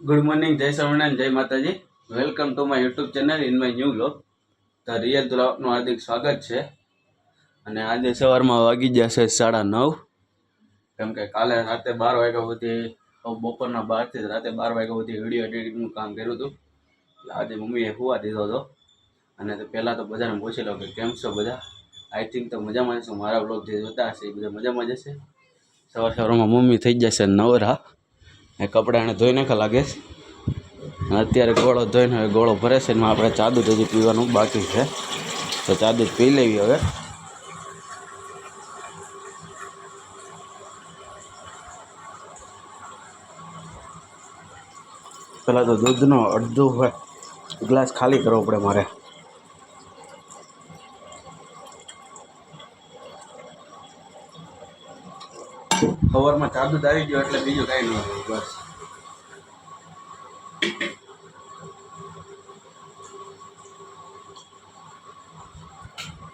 Good morning જય સ્વામિનારાયણ જય Mataji welcome to my YouTube channel in my new blog તો real બ્લોગનું હાર્દિક સ્વાગત છે. અને આજે સવારમાં વાગી છે સાડા નવ. કેમ કે કાલે રાતે બાર વાગ્યા સુધી બપોરના બારથી રાતે બાર વાગ્યા સુધી વીડિયો એડિટિંગનું કામ કર્યું હતું. એટલે આજે મમ્મીએ હોવા દીધો હતો. અને તો પહેલાં તો બધાને પૂછી લો કે કેમ છો બધા? આઈ થિંક તો મજામાં જશે મારા બ્લોગ જે જોતા હશે એ બધા મજામાં જશે સવાર સવારમાં મમ્મી થઈ જશે નવરા. એ કપડાં એણે ધોઈ નાખા લાગે અત્યારે ગોળો ધોઈને હવે ગોળો ભરે છે, એમાં આપણે ચાદુ હજી પીવાનું બાકી છે. તો ચાદુ જ પી લેવી હવે. પહેલાં તો દૂધનો અડધો હોય, ગ્લાસ ખાલી કરવો પડે મારે. સવારમાં ચાલુ દૂધ આવી ગયો એટલે બીજું કાંઈ ન હોય, બસ.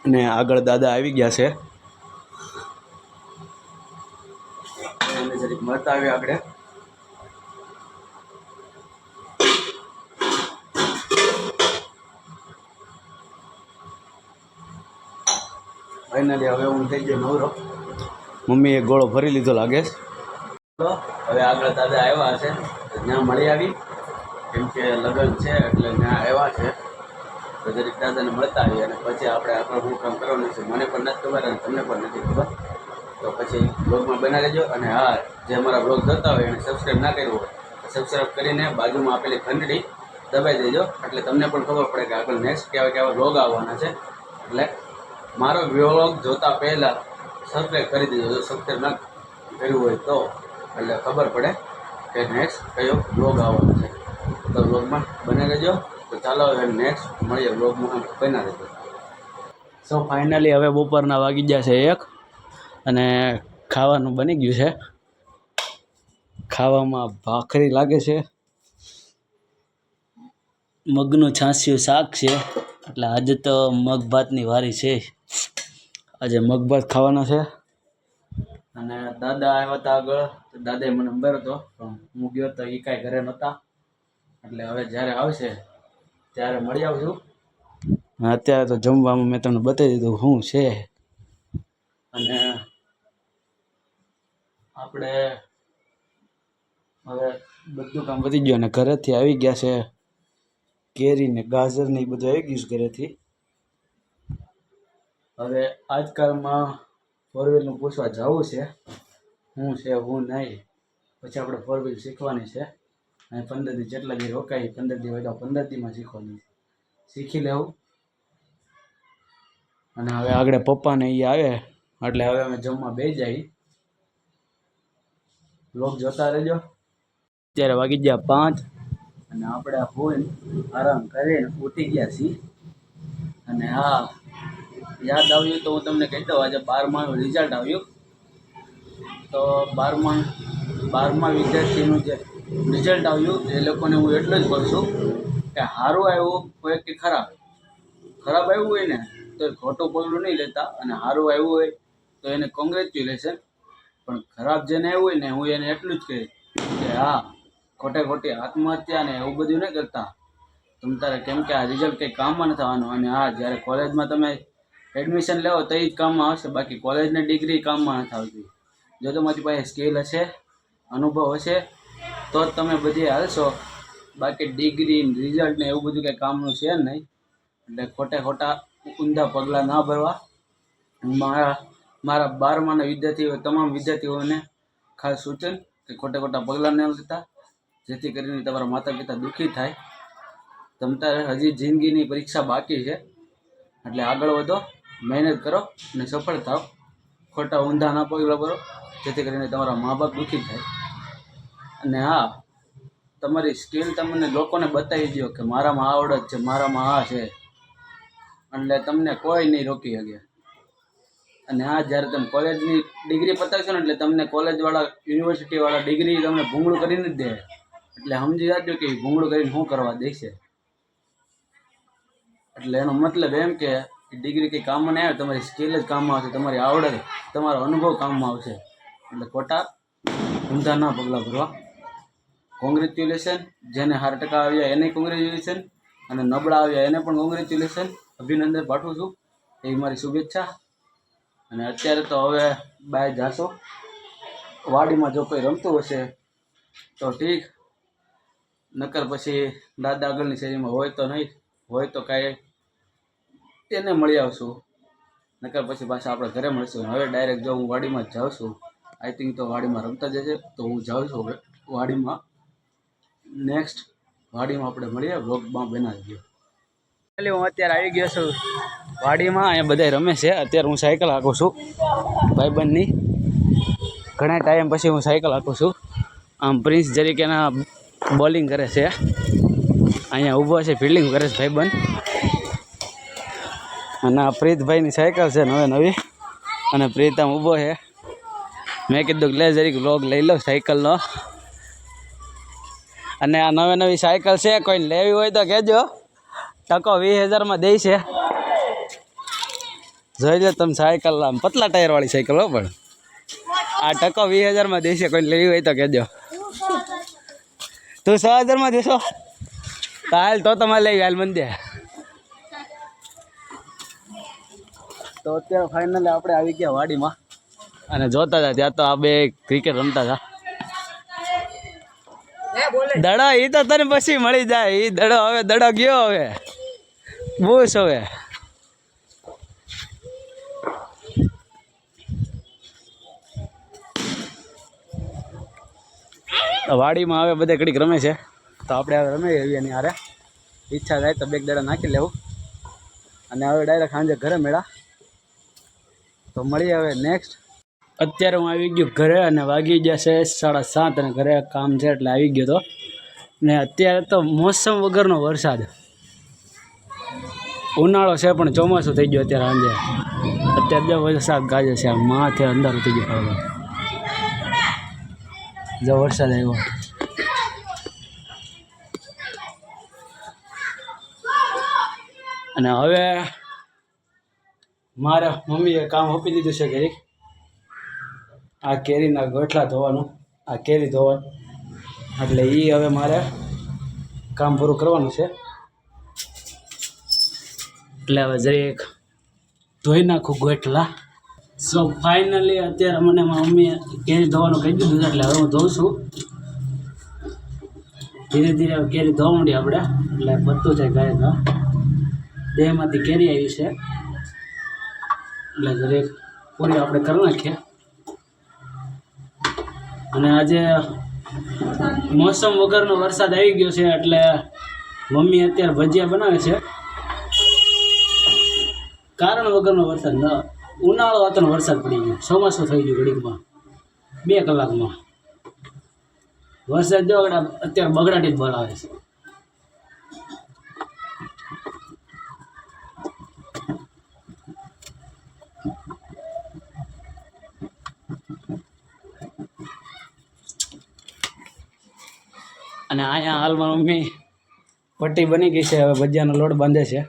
અને આગળ દાદા આવી ગયા છે. અને જરીક મળતા ફાઇનલી હવે હું થઈ ગયો નવરો. મમ્મીએ ગોળો ભરી લીધો લાગે હવે આગળ દાદા આવ્યા છે. ત્યાં મળી આવી. કેમ કે લગ્ન છે એટલે ત્યાં આવ્યા છે. તો જરીક દાદાને મળતા આવીએ અને પછી આપણે આગળ શું કામ કરવાનું છે. મને પણ નથી ખબર અને તમને પણ નથી ખબર. તો પછી બ્લોગમાં બનાવી લેજો અને હા, જે અમારા બ્લોગ જોતા હોય એને સબસ્ક્રાઈબ ના કર્યું હોય સબસ્ક્રાઈબ કરીને બાજુમાં આપેલી ઘંટડી દબાઈ દેજો. એટલે તમને પણ ખબર પડે કે આગળ નેક્સ્ટ કેવા કેવા બ્લોગ આવવાના છે. એટલે મારો વ્લોગ જોતા પહેલાં સબસ્ક્રાઈબ કરી દેજો જો સબસ્ક્રાઈબ ના કર્યું હોય તો એટલે ખબર પડે કે નેક્સ્ટ કયો બ્લોગ આવવાનો છે. તો બ્લોગમાં બને રહેજો. તો ચાલો હવે નેક્સ્ટ મળીએ બ્લોગમાં બના રહેજો. સો ફાઇનલી હવે બપોરના વાગી ગયા છે એક અને ખાવાનું બની ગયું છે. ખાવામાં ભાખરી લાગે છે. મગનું છાંસ્યું શાક છે. એટલે આજે તો મગ ભાતની વારી છે. આજે મગભાત ખાવાના છે. અને દાદા આવ્યા હતા આગળ. તો દાદાએ મને નંબર હતો પણ હું ગયો તો એ કાંઈ ઘરે નહોતા. એટલે હવે જ્યારે આવશે ત્યારે મળી અને અત્યારે તો જમવામાં મેં તમને બતાવી દીધું શું છે. અને આપણે હવે બધું કામ વધી ગયું અને ઘરેથી આવી ગયા છે. કેરી ને ગાજર ને એ બધું આવી ગયું છે ઘરેથી. હવે આજકાલમાં ફોર વ્હીલનું પૂછવા જવું છે, હું છે, હું નહીં. પછી આપણે ફોર વ્હીલ શીખવાની છે. અને પંદર દી જેટલા દી રોકાય પંદર દી હોય તો પંદર દીમાં શીખવાની શીખી લેવું. અને હવે આગળ પપ્પાને એ આવે, એટલે હવે અમે જમવા બે જઈ લોક જોતા રહેજો. અત્યારે વાગી ગયા પાંચ, અને આપણે આ આરામ કરીને ઉઠી ગયા છીએ. અને હા યાદ આવ્યું તો હું તમને કહી દઉં, આજે બારમાનું રિઝલ્ટ આવ્યું. તો બારમા બારમા વિદ્યાર્થીનું જે રિઝલ્ટ આવ્યું, એ લોકોને હું એટલું જ કહું છું કે સારું આવ્યું, હોય કે ખરાબ. ખરાબ આવ્યું હોય ને, તો એ ખોટું પગલું નહીં લેતા અને સારું આવ્યું હોય તો એને કોંગ્રેચ્યુલેશન પણ ખરાબ જેને આવ્યું હોય ને, હું એને એટલું જ કહીશ કે હા, ખોટે ખોટી આત્મહત્યા ને એવું બધું નહીં કરતા. તમ તારે કેમ કે આ રિઝલ્ટ કંઈ કામમાં નથી આવવાનું અને હા, જ્યારે કોલેજમાં તમે એડમિશન લેવો તો એ જ કામમાં આવશે. બાકી કોલેજની ડિગ્રી કામમાં નથી આવતી. જો તમારી પાસે સ્કિલ હશે, અનુભવ હશે, તો જ તમે બધી હાલશો. બાકી ડિગ્રી રિઝલ્ટ ને એવું બધું કંઈ કામનું છે નહીં. એટલે ખોટે ખોટા ઊંધા પગલાં ના ભરવા. મારા મારા બારમાના વિદ્યાર્થીઓ, તમામ વિદ્યાર્થીઓને ખાસ સૂચન કે ખોટા ખોટા પગલાં ન લેતા, જેથી કરીને તમારા માતા પિતા દુઃખી થાય. તમ તારે હજી જિંદગીની પરીક્ષા બાકી છે. એટલે આગળ વધો. મહેનત કરો અને સફળ થાઓ ખોટા ઊંધા ના પગલાં ભરો, જેથી કરીને તમારા મા બાપ દુઃખી થાય. અને હા, તમારી સ્કિલ તમને લોકોને બતાવી દો કે મારામાં આ આવડત છે, મારામાં આ છે. એટલે તમને કોઈ નહીં રોકી શકે. અને હા, જ્યારે તમે કોલેજની ડિગ્રી પતાવશો ને એટલે તમને કોલેજવાળા, યુનિવર્સિટીવાળા ડિગ્રી તમને ભૂંગળું કરીને જ દે. એટલે સમજી જાજો કે ભૂંગળું કરીને શું કરવા દેશે. એટલે એનો મતલબ એમ કે ડિગ્રી કંઈ કામમાં નહીં આવે, તમારી સ્કિલ જ કામમાં આવશે, તમારી આવડત તમારો અનુભવ કામમાં આવશે. એટલે ખોટા ઊંધાના પગલાં ભરવા. કોંગ્રેચ્યુલેશન જેને હાર ટકા આવ્યા એને કોંગ્રેચ્યુલેશન અને નબળા આવ્યા એને પણ કોંગ્રેચ્યુલેશન અભિનંદન પાઠવું છું. એ મારી શુભેચ્છા. અને અત્યારે તો હવે બાય જાશો. વાડીમાં જો કોઈ રમતું હશે, તો ઠીક. નકર પછી દાદા આગળની શેરીમાં હોય તો નહીં, હોય તો કાંઈ એને મળી આવશું. નકર પછી પાછા આપણે ઘરે મળીશું. હવે ડાયરેક્ટ જો હું વાડીમાં જ જાઉં છું આઈ થિંક તો વાડીમાં રમતા જશે, તો હું જાઉં છું હવે વાડીમાં. નેક્સ્ટ વાડીમાં આપણે મળીએ વ્લોગમાં બનાવી ગયો એટલે હું અત્યારે આવી ગયો છું વાડીમાં, અહીંયા બધા રમે છે. અત્યારે હું સાયકલ હાંકું છું ભાઈબંધની. ઘણા ટાઈમ પછી હું સાયકલ હાંકું છું. આમ પ્રિન્સ જરીકેના બોલિંગ કરે છે. અહીંયા ઊભો છે ફિલ્ડિંગ કરે છે ભાઈબંધ. અને આ પ્રીતભાઈની સાયકલ છે નવે નવી. અને પ્રીત આમ ઊભો છે. મેં કીધું લે જરીક વ્લોગ લઈ લો સાયકલનો. અને આ નવી નવી સાયકલ છે, કોઈને લેવી હોય તો કહેજો. ટકો વીસ હજારમાં દે છે. જોઈ લો તમે સાયકલ, આમ પતલા ટાયરવાળી સાયકલ હો પણ. આ ટકો વીસ હજારમાં દેશે કોઈને લેવી હોય તો કહેજો. તું છ હજારમાં દેશો. તો હાલ તો તમારે લઈ હાલ મને તો અત્યારે ફાઇનલી આપણે આવી ગયા વાડીમાં. અને જોતા હતા, ત્યાં તો આ બે ક્રિકેટ રમતા હતા. દડો એ તો તને પછી મળી જાય. એ દડો હવે, દડો ગયો હવે. બુશ હવે. વાડીમાં હવે બધે કડીક રમે છે. તો આપણે હવે રમે એવી એની હારે. ઈચ્છા થાય તો બે દડા નાખી લેવું. અને હવે ડાયરેક્ટ સાંજે ઘરે મેળા. તો મળીએ હવે નેક્સ્ટ અત્યારે હું આવી ગયો ઘરે અને વાગી છે સાડા સાત અને ઘરે કામ છે એટલે આવી ગયો તો. ને અત્યારે તો મોસમ વગરનો વરસાદ. ઉનાળો છે પણ ચોમાસું થઈ ગયું અત્યારે સાંજે. અત્યારે જો વરસાદ ગાજે છે, માથે અંદર થઈ ગયું ફરવા જો વરસાદ આવ્યો. અને હવે મારા મમ્મીએ કામ આપી દીધું છે કેરી આ કેરીના ગોઠલા ધોવાનું, આ કેરી ધોવાનું. એટલે એ હવે મારે કામ પૂરું કરવાનું છે. એટલે હવે જરીક ધોઈ નાખું ગોઠલા સો ફાઇનલી અત્યારે મને મારી મમ્મીએ કેરી ધોવાનું કહી દીધું એટલે હવે હું ધોઉં છું. ધીરે ધીરે કેરી ધોવા માંડી આપણે. એટલે બધું થાય ગાય દેહમાંથી કેરી આવી છે. એટલે દરેક પૂરી આપણે કરી નાખીએ. અને આજે મોસમ વગરનો વરસાદ આવી ગયો છે એટલે મમ્મી અત્યારે ભજીયા બનાવે છે. કારણ વગરનો વરસાદ ન, ઉનાળો હતો વરસાદ પડી ગયો. ચોમાસું થઈ ગયું ઘડીકમાં. બે કલાકમાં. વરસાદ જો અત્યારે બગડાટી જ બોલાવે છે. અને અહીંયા હાલમાં મમ્મી પટ્ટી બની ગઈ છે, હવે ભજીયાનો લોટ બાંધે છે.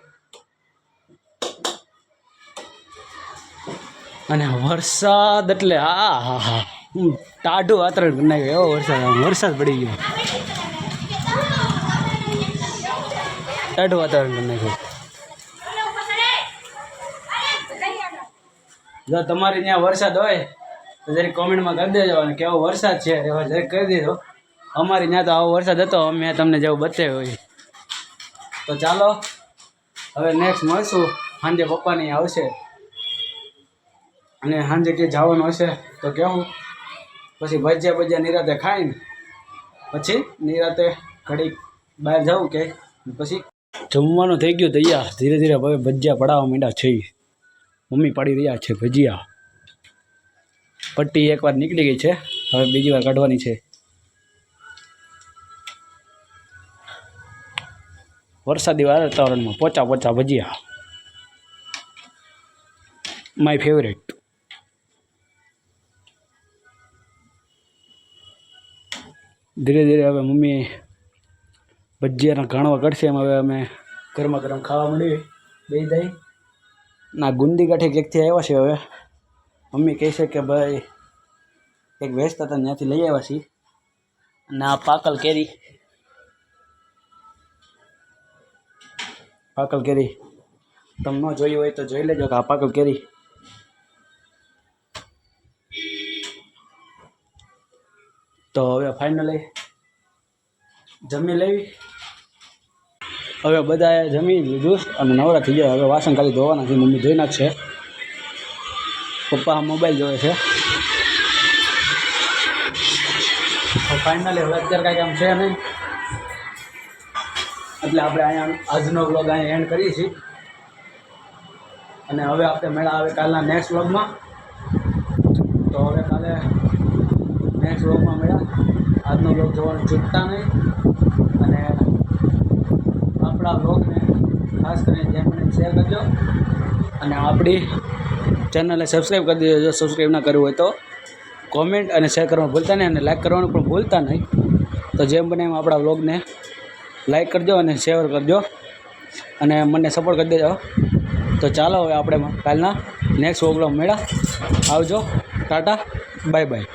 અને વરસાદ એટલે આ હા હા ટાઢું વાતાવરણ કરી નાખ્યું એવો વરસાદ વરસાદ પડી ગયો. ટાઢું વાતાવરણ કરી નાખ્યું જો તમારી ત્યાં વરસાદ હોય, તો જરીક કોમેન્ટમાં કરી દેજો અને કેવો વરસાદ છે એવા જરીક કરી દેજો. અમારી ત્યાં તો આવો વરસાદ હતો મેં તમને જેવું બતાવ્યું હોય. તો ચાલો, હવે નેક્સ્ટ મળશું. સાંજે પપ્પાની આવશે. અને સાંજે કે જવાનું હશે, તો કેવું? પછી ભજીયા ભજીયા નિરાતે ખાઈને પછી નિરાતે ઘડીક બહાર જવું કે, પછી જમવાનું થઈ ગયું તૈયાર. ધીરે ધીરે હવે ભજીયા પડાવવા માંડ્યા છે. મમ્મી પાડી રહ્યા છે ભજીયા. પટ્ટી એકવાર નીકળી ગઈ છે, હવે બીજી વાર કાઢવાની છે. વરસાદી વાતાવરણમાં પોચા પોચા ભજીયા. માય ફેવરેટ ધીરે ધીરે હવે મમ્મી ભજીયાના ઘાણવા કરશે, એમ હવે અમે ગરમા ગરમ ખાવા મળીએ બે દઈ ના, ગુંદી કાંઠે ક્યાંકથી આવ્યા છે હવે. મમ્મી કહે છે કે ભાઈ, એક વેચતા હતા ત્યાંથી લઈ આવ્યા છીએ. અને આ પાકલ કેરી પાકલ કેરી. તમે ન જોઈ હોય તો જોઈ લેજો કે આ પાકલ કેરી. તો હવે ફાઇનલી જમી લેવી. હવે બધાએ જમી લીધું અને નવરા થઈ ગયા. હવે વાસણ ખાલી ધોવાના છે. મમ્મી ધોઈ નાખશે. પપ્પા મોબાઈલ જોવે છે. ફાઇનલી હવે અત્યારે કાંઈ કામ છે નહીં. એટલે આપણે અહીંયા આજનો વ્લોગ અહીંયા એન્ડ કરીએ છીએ. અને હવે આપણે મેળા આવે કાલના નેક્સ્ટ વ્લોગમાં તો હવે કાલે નેક્સ્ટ વ્લોગમાં મેળા આજનો વ્લોગ જોવાનું ચૂકતા નહીં. અને આપણા વ્લોગને ખાસ કરીને જેમ મને શેર કરજો. અને આપણી ચેનલને સબસ્ક્રાઈબ કરી દેજો. જો સબસ્ક્રાઈબ ના કરવું હોય તો કોમેન્ટ અને શેર કરવાનું ભૂલતા નહીં અને લાઈક કરવાનું પણ ભૂલતા નહીં. તો જેમ બને એમ આપણા વ્લોગને લાઈક કરજો અને શેર કરજો. અને મને સપોર્ટ કરી દેજો. તો ચાલો હવે આપણે કાલના નેક્સ્ટ પ્રોગ્રામ મેળા. આવજો. ટાટા. Bye bye